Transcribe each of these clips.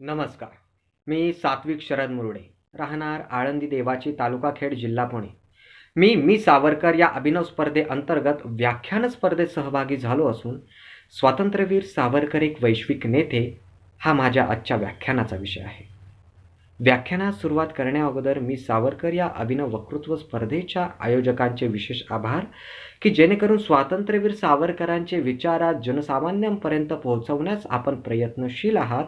नमस्कार. मी सात्विक शरद मुरडे. राहणार आळंदी देवाची तालुका खेड जिल्हा पुणे. मी मी सावरकर या अभिनव स्पर्धेअंतर्गत व्याख्यान स्पर्धेत सहभागी झालो असून स्वातंत्र्यवीर सावरकर एक वैश्विक नेते हा माझ्या आजच्या व्याख्यानाचा विषय आहे. व्याख्यानास सुरुवात करण्याअगोदर मी सावरकर या अभिनव वक्तृत्व स्पर्धेच्या आयोजकांचे विशेष आभार की जेणेकरून स्वातंत्र्यवीर सावरकरांचे विचारात जनसामान्यांपर्यंत पोहोचवण्यास आपण प्रयत्नशील आहात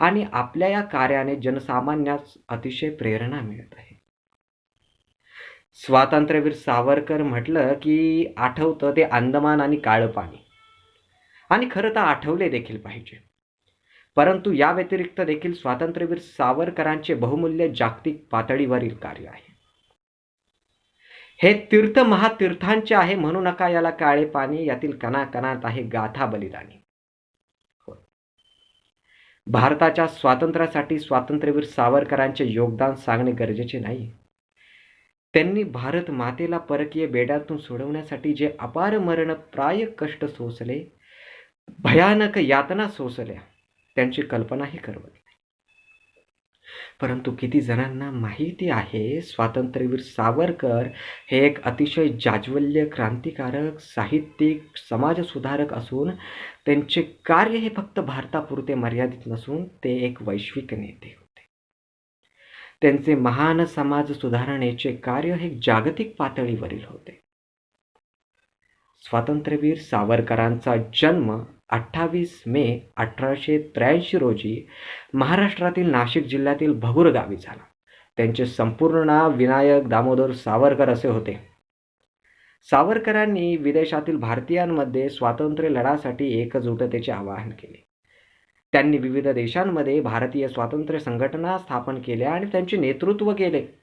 आणि आपल्या या कार्याने जनसामान्यास अतिशय प्रेरणा मिळत आहे. स्वातंत्र्यवीर सावरकर म्हटलं की आठवतं ते अंदमान आणि काळं पाणी आणि खरं तर आठवले देखील पाहिजे. परंतु या व्यतिरिक्त देखील स्वातंत्र्यवीर सावरकरांचे बहुमूल्य जागतिक पातळीवरील कार्य आहे. हे तीर्थ महातीर्थांचे आहे म्हणू नका याला काळे पाणी यातील कणाकणात आहे गाथा बलिदानी. भारताच्या स्वातंत्र्यासाठी स्वातंत्र्यवीर सावरकरांचे योगदान सांगणे गरजेचे नाही. त्यांनी भारत मातेला परकीय बेड्यातून सोडवण्यासाठी जे अपार मरण प्राय कष्ट सोसले भयानक यातना सोसल्या त्यांची कल्पनाही करवत नाही. परंतु किती जणांना माहिती आहे स्वातंत्र्यवीर सावरकर हे एक अतिशय जाज्वल्य क्रांतिकारक साहित्यिक समाजसुधारक असून त्यांचे कार्य हे फक्त भारतापुरते मर्यादित नसून ते एक वैश्विक नेते होते. त्यांचे महान समाज सुधारणेचे कार्य हे जागतिक पातळीवरील होते. स्वातंत्र्यवीर सावरकरांचा जन्म अठ्ठावीस मे अठराशे त्र्याऐंशी रोजी महाराष्ट्रातील नाशिक जिल्ह्यातील भगूर गावी झाला. त्यांचे संपूर्ण नाव विनायक दामोदर सावरकर असे होते. सावरकरांनी विदेशातील भारतीयांमध्ये स्वातंत्र्य लढ्यासाठी एकजुटतेचे आवाहन केले. त्यांनी विविध देशांमध्ये भारतीय स्वातंत्र्य संघटना स्थापन केल्या आणि त्यांचे नेतृत्व केले.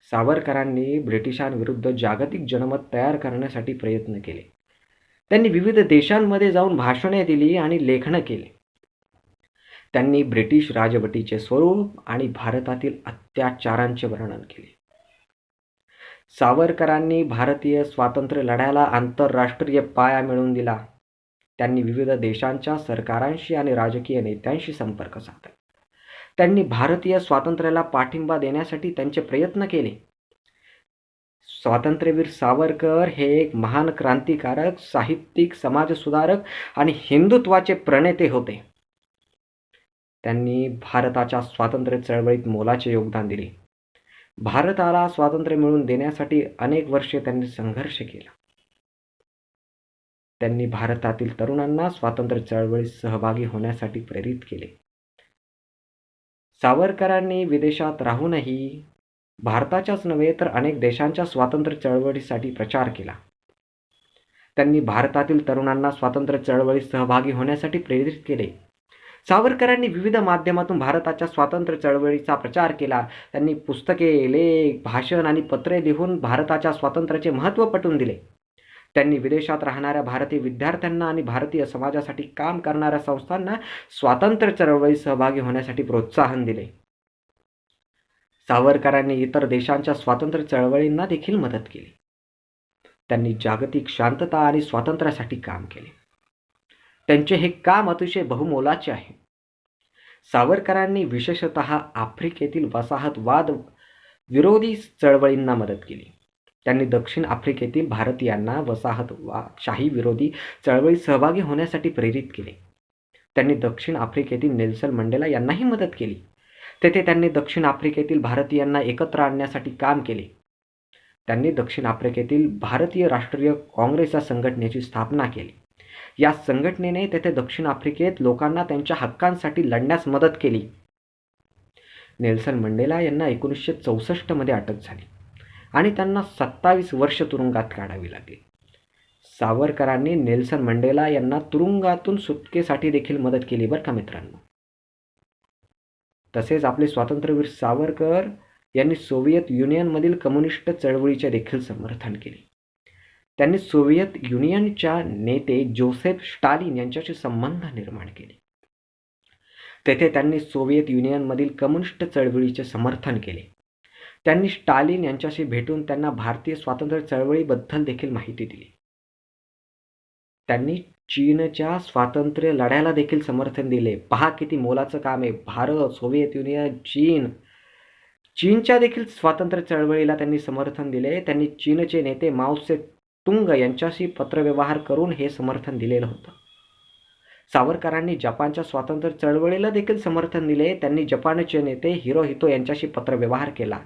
सावरकरांनी ब्रिटिशांविरुद्ध जागतिक जनमत तयार करण्यासाठी प्रयत्न केले. त्यांनी विविध देशांमध्ये जाऊन भाषणे दिली आणि लेखनं केले. त्यांनी ब्रिटिश राजवटीचे स्वरूप आणि भारतातील अत्याचारांचे वर्णन केले. सावरकरांनी भारतीय स्वातंत्र्य लढ्याला आंतरराष्ट्रीय पाया मिळवून दिला. त्यांनी विविध देशांच्या सरकारांशी आणि राजकीय नेत्यांशी संपर्क साधला. त्यांनी भारतीय स्वातंत्र्याला पाठिंबा देण्यासाठी त्यांचे प्रयत्न केले. स्वातंत्र्यवीर सावरकर हे एक महान क्रांतिकारक साहित्यिक समाजसुधारक आणि हिंदुत्वाचे प्रणेते होते. त्यांनी भारताच्या स्वातंत्र्य चळवळीत मोलाचे योगदान दिले. भारताला स्वातंत्र्य मिळवून देण्यासाठी अनेक वर्षे त्यांनी संघर्ष केला. त्यांनी भारतातील तरुणांना स्वातंत्र्य चळवळीत सहभागी होण्यासाठी प्रेरित केले. सावरकरांनी विदेशात राहूनही भारताच्याच नव्हे तर अनेक देशांच्या स्वातंत्र्य चळवळीसाठी प्रचार केला. त्यांनी भारतातील तरुणांना स्वातंत्र्य चळवळीत सहभागी होण्यासाठी प्रेरित केले. सावरकरांनी विविध माध्यमातून भारताच्या स्वातंत्र्य चळवळीचा प्रचार केला. त्यांनी पुस्तके लेख भाषण आणि पत्रे लिहून भारताच्या स्वातंत्र्याचे महत्त्व पटवून दिले. त्यांनी विदेशात राहणाऱ्या भारतीय विद्यार्थ्यांना आणि भारतीय समाजासाठी काम करणाऱ्या संस्थांना स्वातंत्र्य चळवळीत सहभागी होण्यासाठी प्रोत्साहन दिले. सावरकरांनी इतर देशांच्या स्वातंत्र्य चळवळींना देखील मदत केली. त्यांनी जागतिक शांतता आणि स्वातंत्र्यासाठी काम केले. त्यांचे हे काम अतिशय बहुमोलाचे आहे. सावरकरांनी विशेषत आफ्रिकेतील वसाहतवाद विरोधी चळवळींना मदत केली. त्यांनी दक्षिण आफ्रिकेतील भारतीयांना वसाहत वा शाही विरोधी चळवळीत सहभागी होण्यासाठी प्रेरित केले. त्यांनी दक्षिण आफ्रिकेतील नेल्सन मंडेला यांनाही मदत केली. तेथे त्यांनी दक्षिण आफ्रिकेतील भारतीयांना एकत्र आणण्यासाठी काम केले. त्यांनी दक्षिण आफ्रिकेतील भारतीय राष्ट्रीय काँग्रेस या संघटनेची स्थापना केली. या संघटनेने तेथे दक्षिण आफ्रिकेत लोकांना त्यांच्या हक्कांसाठी लढण्यास मदत केली. नेल्सन मंडेला यांना एकोणीसशे चौसष्टमध्ये अटक झाली. आणि त्यांना सत्तावीस वर्ष तुरुंगात काढावी लागली. सावरकरांनी नेल्सन मंडेला यांना तुरुंगातून सुटकेसाठी देखील मदत केली बरं का मित्रांनो? तसेच आपले स्वातंत्र्यवीर सावरकर यांनी सोव्हिएत युनियनमधील कम्युनिस्ट चळवळीचे देखील समर्थन केले. त्यांनी सोव्हिएत युनियनच्या नेते जोसेफ स्टालिन यांच्याशी संबंध निर्माण केले. तेथे त्यांनी सोव्हिएत युनियनमधील कम्युनिस्ट चळवळीचे समर्थन केले. त्यांनी स्टालिन यांच्याशी भेटून त्यांना भारतीय स्वातंत्र्य चळवळीबद्दल देखील माहिती दिली. त्यांनी चीनच्या स्वातंत्र्य लढ्याला देखील समर्थन दिले. पहा किती मोलाचं काम आहे. भारत सोव्हिएत युनियन चीन. चीनच्या देखील स्वातंत्र्य चळवळीला त्यांनी समर्थन दिले. त्यांनी चीनचे नेते माओसे तुंग यांच्याशी पत्रव्यवहार करून हे समर्थन दिलेलं होतं. सावरकरांनी जपानच्या स्वातंत्र्य चळवळीला देखील समर्थन दिले. त्यांनी जपानचे नेते हिरोहितो यांच्याशी पत्रव्यवहार केला.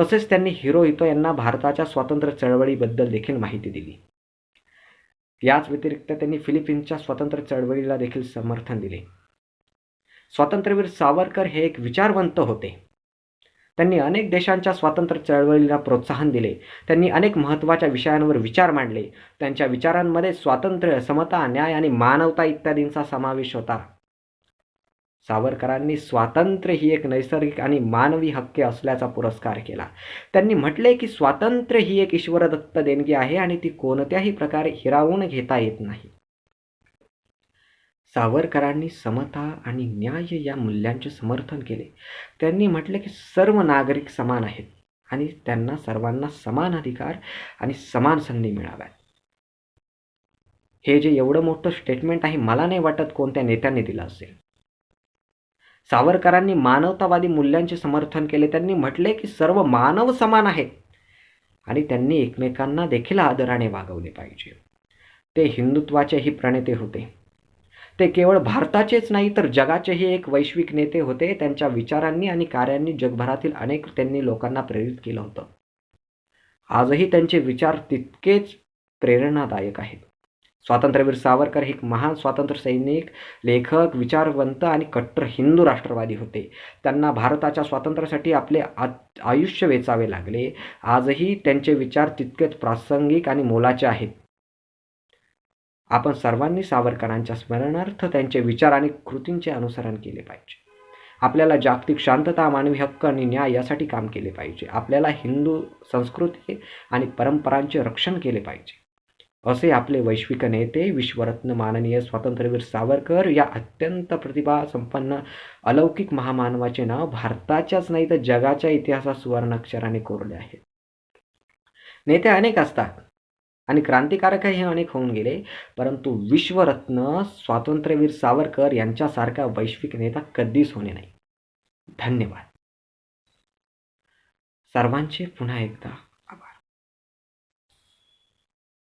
तसेच त्यांनी हिरोहितो यांना भारताच्या स्वातंत्र्य चळवळीबद्दल देखील माहिती दिली. याच व्यतिरिक्त त्यांनी फिलिपिन्सच्या स्वातंत्र्य चळवळीला देखील समर्थन दिले. स्वातंत्र्यवीर सावरकर हे एक विचारवंत होते. त्यांनी अनेक देशांच्या स्वातंत्र्य चळवळीला प्रोत्साहन दिले. त्यांनी अनेक महत्त्वाच्या विषयांवर विचार मांडले. त्यांच्या विचारांमध्ये स्वातंत्र्य समता न्याय आणि मानवता इत्यादींचा समावेश होता. सावरकरांनी स्वातंत्र्य ही एक नैसर्गिक आणि मानवी हक्के असल्याचा पुरस्कार केला. त्यांनी म्हटले की स्वातंत्र्य ही एक ईश्वरदत्त देणगी आहे आणि ती कोणत्याही प्रकारे हिरावून घेता येत नाही. सावरकरांनी समता आणि न्याय या मूल्यांचे समर्थन केले. त्यांनी म्हटले की सर्व नागरिक समान आहेत आणि त्यांना सर्वांना समान अधिकार आणि समान संधी मिळाव्यात. हे जे एवढं मोठं स्टेटमेंट आहे मला नाही वाटत कोणत्या नेत्याने दिलं असेल. सावरकरांनी मानवतावादी मूल्यांचे समर्थन केले. त्यांनी म्हटले की सर्व मानव समान आहेत आणि त्यांनी एकमेकांना देखील आदराने वागवले पाहिजे. ते हिंदुत्वाचेही प्रणेते होते. ते केवळ भारताचेच नाही तर जगाचेही एक वैश्विक नेते होते. त्यांच्या विचारांनी आणि कार्यांनी जगभरातील अनेक त्यांनी लोकांना प्रेरित केलं होतं. आजही त्यांचे विचार तितकेच प्रेरणादायक आहेत. स्वातंत्र्यवीर सावरकर हे एक महान स्वातंत्र्य सैनिक लेखक विचारवंत आणि कट्टर हिंदू राष्ट्रवादी होते. त्यांना भारताच्या स्वातंत्र्यासाठी आपले आ आयुष्य वेचावे लागले. आजही त्यांचे विचार तितकेच प्रासंगिक आणि मोलाचे आहेत. आपण सर्वांनी सावरकरांच्या स्मरणार्थ त्यांचे विचार आणि कृतींचे अनुसरण केले पाहिजे. आपल्याला जागतिक शांतता मानवी हक्क आणि न्याय यासाठी काम केले पाहिजे. आपल्याला हिंदू संस्कृती आणि परंपरांचे रक्षण केले पाहिजे. असे आपले वैश्विक नेते विश्वरत्न माननीय स्वातंत्र्यवीर सावरकर या अत्यंत प्रतिभा संपन्न अलौकिक महामानवाचे नाव भारताच्याच नाही तर जगाच्या इतिहासात सुवर्णाक्षराने कोरले आहे नेते अनेक असतात. आणि क्रांतिकारकही अनेक होऊन गेले. परंतु विश्वरत्न स्वातंत्र्यवीर सावरकर यांच्यासारखा वैश्विक नेता कधीच होणे नाही. धन्यवाद. सर्वांचे पुन्हा एकदा